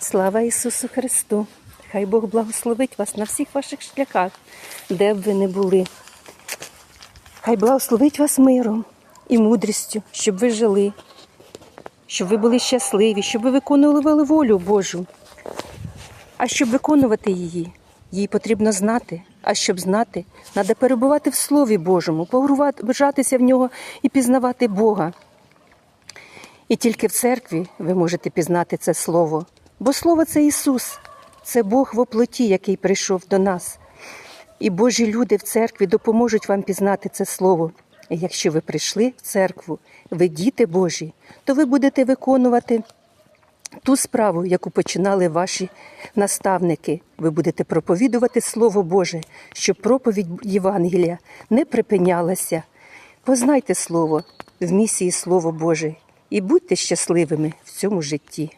Слава Ісусу Христу! Хай Бог благословить вас на всіх ваших шляхах, де б ви не були. Хай благословить вас миром і мудрістю, щоб ви жили, щоб ви були щасливі, щоб ви виконували волю Божу. А щоб виконувати її, її потрібно знати. А щоб знати, треба перебувати в Слові Божому, погружатися в нього і пізнавати Бога. І тільки в церкві ви можете пізнати це слово. Бо слово це Ісус, це Бог в оплоті, який прийшов до нас. І Божі люди в церкві допоможуть вам пізнати це слово. І якщо ви прийшли в церкву, ви діти Божі, то ви будете виконувати ту справу, яку починали ваші наставники. Ви будете проповідувати Слово Боже, щоб проповідь Євангелія не припинялася. Познайте Слово в місії Слово Боже і будьте щасливими в цьому житті.